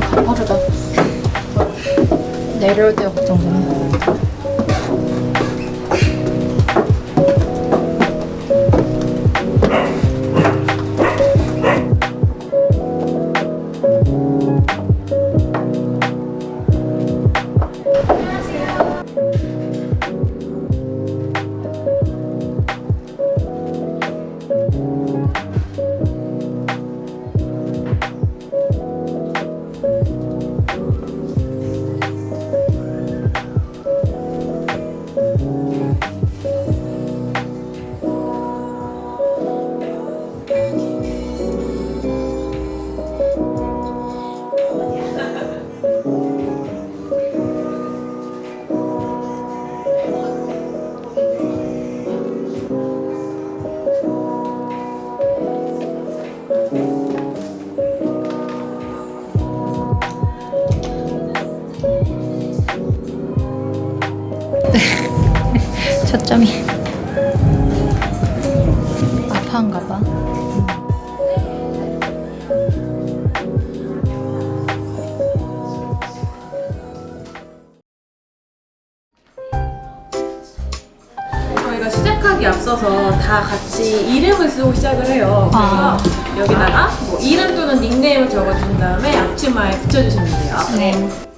빠르다. 내려올 때가 걱정되네. 초점이 아파한가 봐. 저희가 시작하기 앞서서 다 같이 이름을 쓰고 시작을 해요. 그래서 아. 여기다가 뭐 이름 또는 닉네임을 적어준 다음에 앞치마에 붙여주시면 돼요. 네.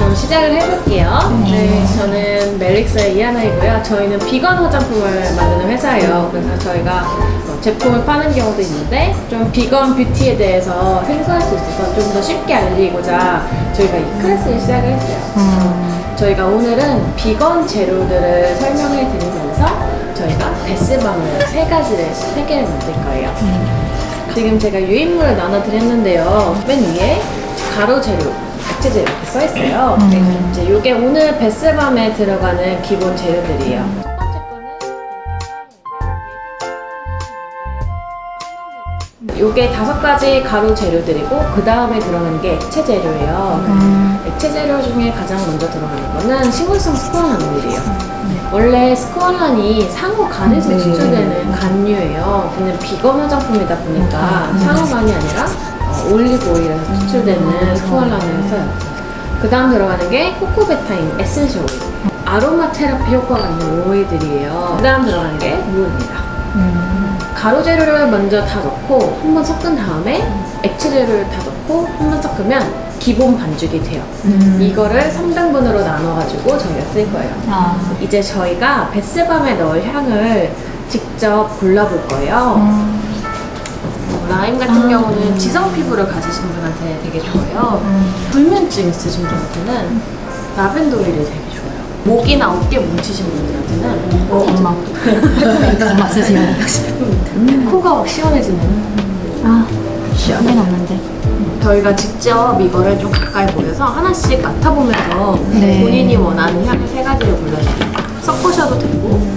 그럼 시작을 해볼게요. 네, 저는 멜릭스의 이하나이고요. 저희는 비건 화장품을 만드는 회사예요. 그래서 저희가 뭐 제품을 파는 경우도 있는데 좀 비건 뷰티에 대해서 생소할 수 있어서 좀 더 쉽게 알리고자 저희가 이 클래스를 시작을 했어요. 그래서 저희가 오늘은 비건 재료들을 설명해 드리면서 저희가 베스밤을 세 가지를 세 개를 만들 거예요. 지금 제가 유인물을 나눠 드렸는데요. 맨 위에 가루 재료, 액체 재료 이렇게 써 있어요. 네, 이제 이게 오늘 베스밤에 들어가는 기본 재료들이에요. 첫 번째 거는 요게 다섯 가지 가루 재료들이고 그 다음에 들어가는 게 액체 재료예요. 액체 재료 중에 가장 먼저 들어가는 거는 식물성 스코알란물이에요. 원래 스코알란이 상어 간에서 추출되는 간류예요. 그는 비건 화장품이다 보니까 상어간이 아니라 어, 올리브 오일에서 추출되는 써요. 그 다음 들어가는 게 코코베타인 에센셜 오일. 아로마 테라피 효과가 있는 오일들이에요. 그 다음 들어가는 게 물입니다. 가루 재료를 먼저 다 넣고 한번 섞은 다음에 액체 재료를 다 넣고 한번 섞으면 기본 반죽이 돼요. 이거를 3등분으로 나눠가지고 저희가 쓸 거예요. 아, 이제 저희가 베스밤에 넣을 향을 직접 골라볼 거예요. 어, 라임 같은 경우는 지성 피부를 가지신 분한테 되게 좋아요. 불면증 있으신 분한테는 라벤더 오일이 되게 좋아요. 목이나 어깨 뭉치신 분들한테는 어, 엄마. 엄마 쓰세요. 코가 막 시원해지는 아, 시험은 없는데. 저희가 직접 이거를 좀 가까이 보여서 하나씩 맡아보면서 네. 본인이 원하는 향세 가지를 골라주세요. 섞으셔도 되고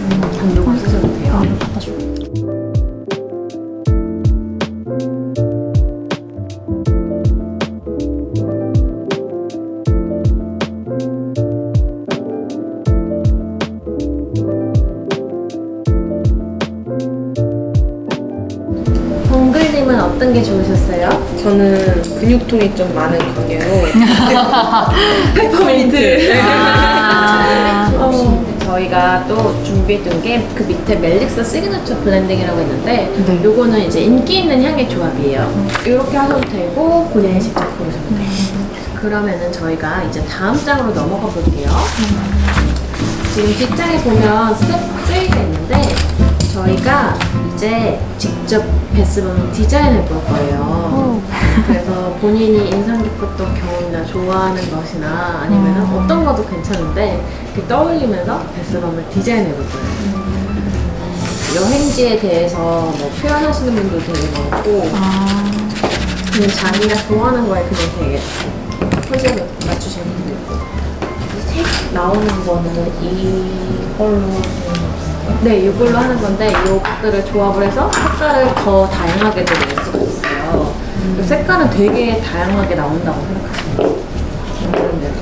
근육통이 좀 많은 강해요. 페퍼민트. 아, 어, 저희가 또 준비해둔 게 그 밑에 멜릭스 시그너처 블렌딩이라고 있는데 네. 요거는 이제 인기 있는 향의 조합이에요. 이렇게 하셔도 되고 본인이 직접 고르셔도 돼요. 그러면은 저희가 이제 다음 장으로 넘어가 볼게요. 지금 뒷장에 보면 스텝 3가 있는데 저희가 이제 직접 베스밤 디자인해 볼 거예요. 그래서 본인이 인상 깊었던 경험이나 좋아하는 것이나 아니면 은 어떤 것도 괜찮은데 이렇게 떠올리면서 베스밤을 디자인해 볼 거예요. 여행지에 대해서 뭐 표현하시는 분도 되게 많고 아, 그냥 자기가 좋아하는 거에 그냥 되게 포즈를 맞추시는 분도 있고. 색 나오는 거는 이걸로 네 이걸로 하는 건데 이것들을 조합을 해서 색깔을 더 다양하게 있어요 그 색깔은 되게 다양하게 나온다고 생각하시면 돼요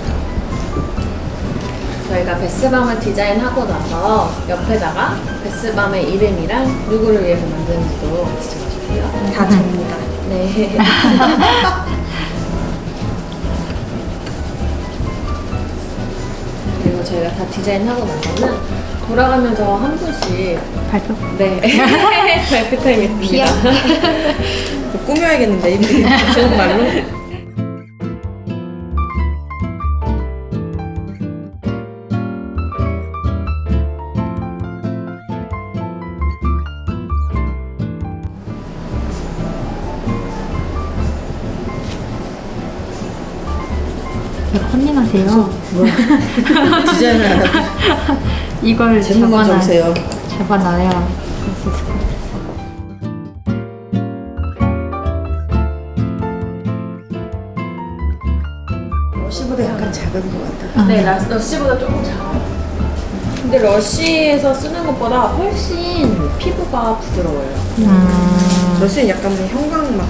저희가 베스밤을 디자인하고 나서 옆에다가 베스밤의 이름이랑 누구를 위해서 만드는지도 붙여주고요. 다 접니다. 네. 그리고 저희가 다 디자인하고 나서는 돌아가면서 한 분씩 발표? 네 발표 타임 있습니다. 뭐 꾸며야겠는데 이렇게 좋은 말로. 컨닝하세요. 디자인을 안 하고 이걸 제목만 적으세요. 잡아놔야 작은 것 같아. 네, 라- 러쉬보다 조금 작아요. 근데 러쉬에서 쓰는 것보다 훨씬 피부가 부드러워요. 음. 러시는 약간 뭐 형광 막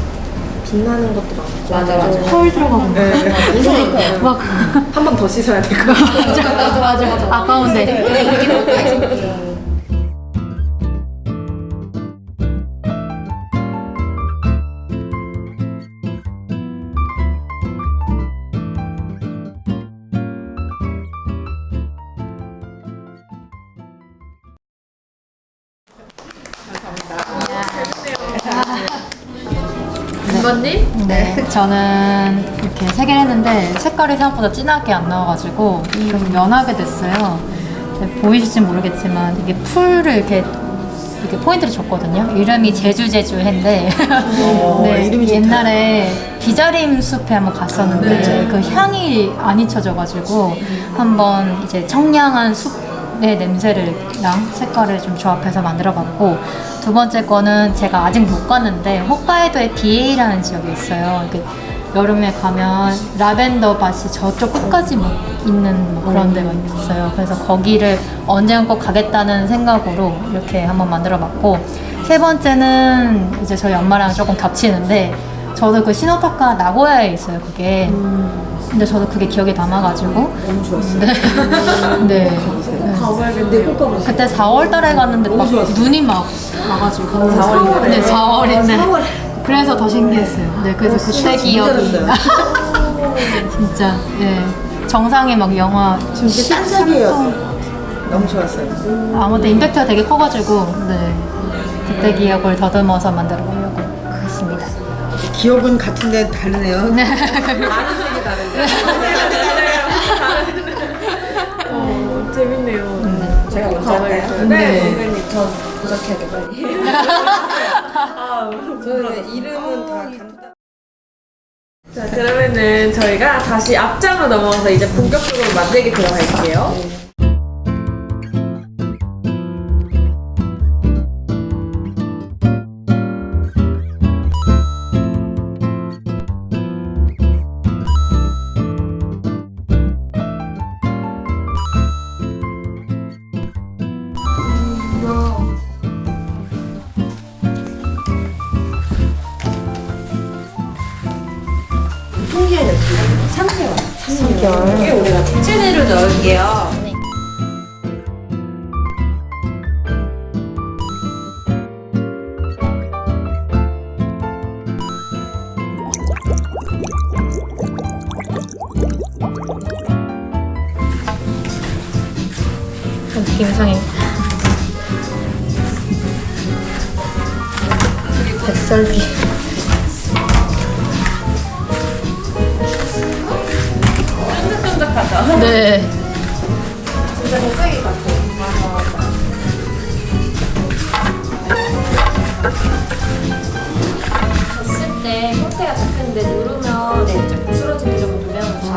빛나는 것도 많고. 맞아, 맞아. 서울 들어가고 막. 네, 무서우니까 막한 번 더 씻어야 될 것 같아. 맞아 맞아 맞아 아까운데 부모님? 네. 저는 이렇게 세 개를 했는데 색깔이 생각보다 진하게 안 나와가지고 좀 연하게 됐어요. 네, 보이실지 모르겠지만 이게 풀을 이렇게 이렇게 포인트를 줬거든요. 이름이 제주제주해인데. 네, 이름이 좋다. 옛날에 비자림 숲에 한번 갔었는데 그 향이 안 잊혀져가지고 한번 이제 청량한 숲의 냄새를랑 색깔을 좀 조합해서 만들어봤고 두 번째 거는 제가 아직 못 갔는데 홋카이도에 디에이라는 지역이 있어요. 여름에 가면 라벤더 밭이 저쪽 끝까지 막 있는 뭐 그런 데가 있어요. 그래서 거기를 언젠가 꼭 가겠다는 생각으로 이렇게 한번 만들어봤고 세 번째는 이제 저희 엄마랑 조금 겹치는데 저도 그 시노타카 나고야에 있어요. 그게. 근데 저도 그게 기억에 남아가지고 너무 좋았어요. 네. 네. 네. 가보세요. 그때 4월 달에 갔는데 막. 눈이 막 와가지고 4월이네. 네, 4월인데. 4월. 그래서 더 신기했어요. 네, 그래서 그때 기억이. 진짜 예. 정상에 막 영화 지금 이게 딴색이에요. 너무 좋았어요. 아무튼 임팩트가 되게 커가지고 네. 그때 기억을 더듬어서 만들어 보려고 했습니다. 기억은 같은데 다르네요. 네. 어, 재밌네요. 제가 먼저 할까요? 네, 선배님 전 돼 빨리. 저는 이름은 다 간단. 자, 그러면은 저희가 다시 앞장으로 넘어가서 이제 본격적으로 만들기 들어갈게요. 3개월. 꽤 오래가 액체제를 넣을게요. 느낌 이상해. 백설기. 쫀득쫀득하죠? 네. 진짜 색이 같아요. 졌을 때 형태가 작은데 누르면 네, 좀 부스러지는 좀 도량을 잘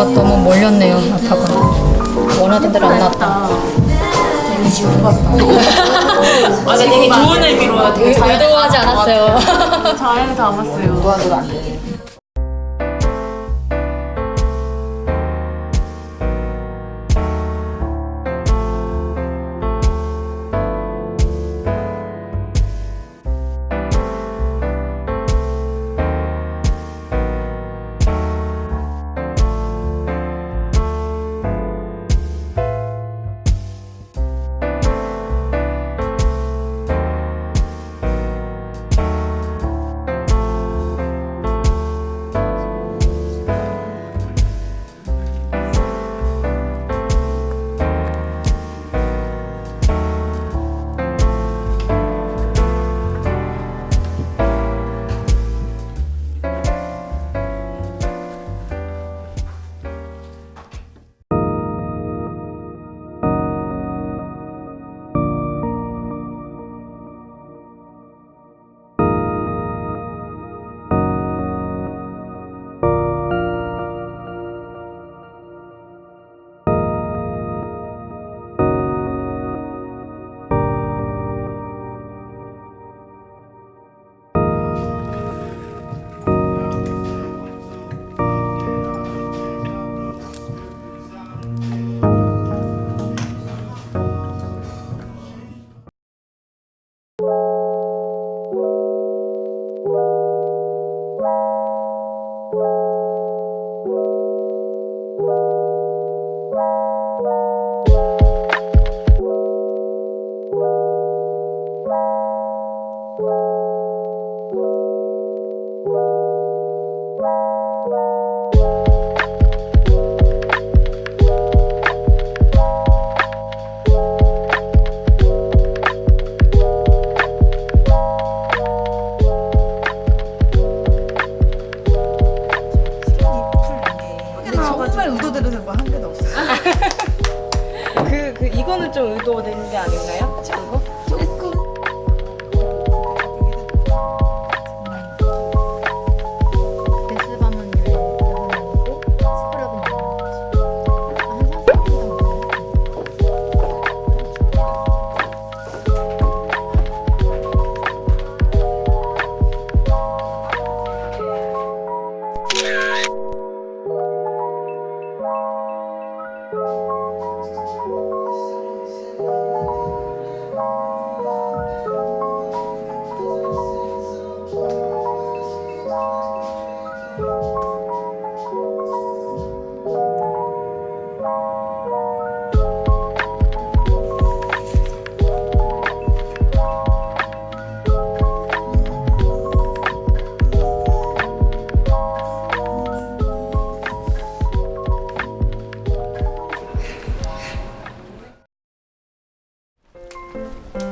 아쉽네요. 그렇다고. 원하던 대로 안 나왔다. 아, 근데 되게 좋은 의미로 되게 잘 의도하지 않았어요. 잘 담았어요. 근데 좀 의도된 게 아닌가요? 저거? you